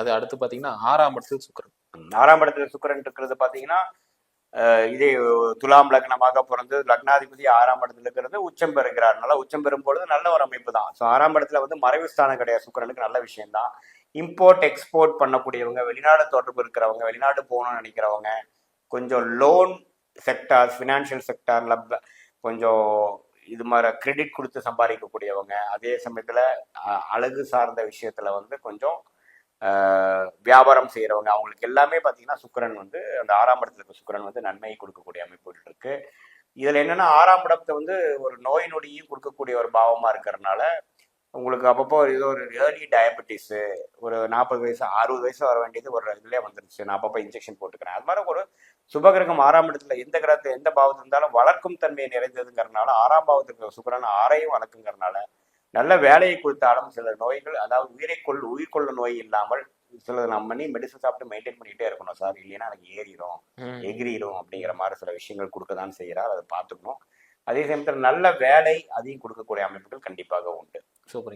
அது அடுத்து பாத்தீங்கன்னா ஆறாம் இடத்துல சுக்கரன். ஆறாம் இடத்துல சுக்கரன் இருக்கிறது பாத்தீங்கன்னா இதே துலாம் லக்னமாக பிறந்து லக்னாதிபதி ஆறாம் இடத்துல இருக்கிறது உச்சம் பெறுகிறார். நல்லா உச்சம் பெறும் பொழுது நல்ல ஒரு அமைப்பு தான். ஸோ ஆறாம் இடத்துல வந்து மறைவு ஸ்தானம் கிடையாது சுக்கரனுக்கு நல்ல விஷயம் தான் இம்போர்ட் எக்ஸ்போர்ட் பண்ணக்கூடியவங்க வெளிநாடு தொடர்பு இருக்கிறவங்க வெளிநாடு போகணும்னு நினைக்கிறவங்க கொஞ்சம் லோன் செக்டார் ஃபினான்ஷியல் செக்டார்ல கொஞ்சம் இது மாதிரி கிரெடிட் கொடுத்து சம்பாதிக்கக்கூடியவங்க அதே சமயத்தில் அழகு சார்ந்த விஷயத்துல வந்து கொஞ்சம் வியாபாரம் செய்கிறவங்க அவங்களுக்கு எல்லாமே பார்த்தீங்கன்னா சுக்கிரன் வந்து அந்த ஆறாம் இடத்துல இருக்க சுக்கரன் வந்து நன்மையை கொடுக்கக்கூடிய அமைப்புகள் இருக்கு. இதில் என்னென்னா ஆறாம் இடத்தை வந்து ஒரு நோய் நொடியும் கொடுக்கக்கூடிய ஒரு பாவமாக இருக்கிறதுனால உங்களுக்கு அப்பப்போ ஏதோ ஒரு ஏர்லி டயபெட்டிஸு ஒரு நாற்பது வயசு அறுபது வயசு வர வேண்டியது ஒரு இதுலேயே வந்துருச்சு. நான் அப்பப்போ இன்ஜெக்ஷன் போட்டுக்கிறேன். அது மாதிரி ஒரு சுபகிரகம் ஆறாம் இடத்துல எந்த கிரகத்தில் எந்த பாவத்தில் இருந்தாலும் வளர்க்கும் தன்மையை நிறைந்ததுங்கிறனால ஆறாம் பாவத்துக்கு சுக்கரன் ஆறையும் வளர்க்குங்கிறனால நல்ல வேலையை கொடுத்தாலும் சில நோய்கள் அதாவது உயிரை கொள் உயிர் கொள்ள நோய் இல்லாமல் சில நம்ம பண்ணி மெடிசன் சாப்பிட்டு மெயின்டைன் பண்ணிட்டே இருக்கணும் சார் இல்லைன்னா எனக்கு ஏறிடும் எகிரிடும் அப்படிங்கிற மாதிரி சில விஷயங்கள் கொடுக்க தான் செய்கிறார் அதை பார்த்துக்கணும். அதே சமயத்தில் நல்ல வேலை அதையும் கொடுக்கக்கூடிய அமைப்புகள் கண்டிப்பாக உண்டு. சூப்பருங்க.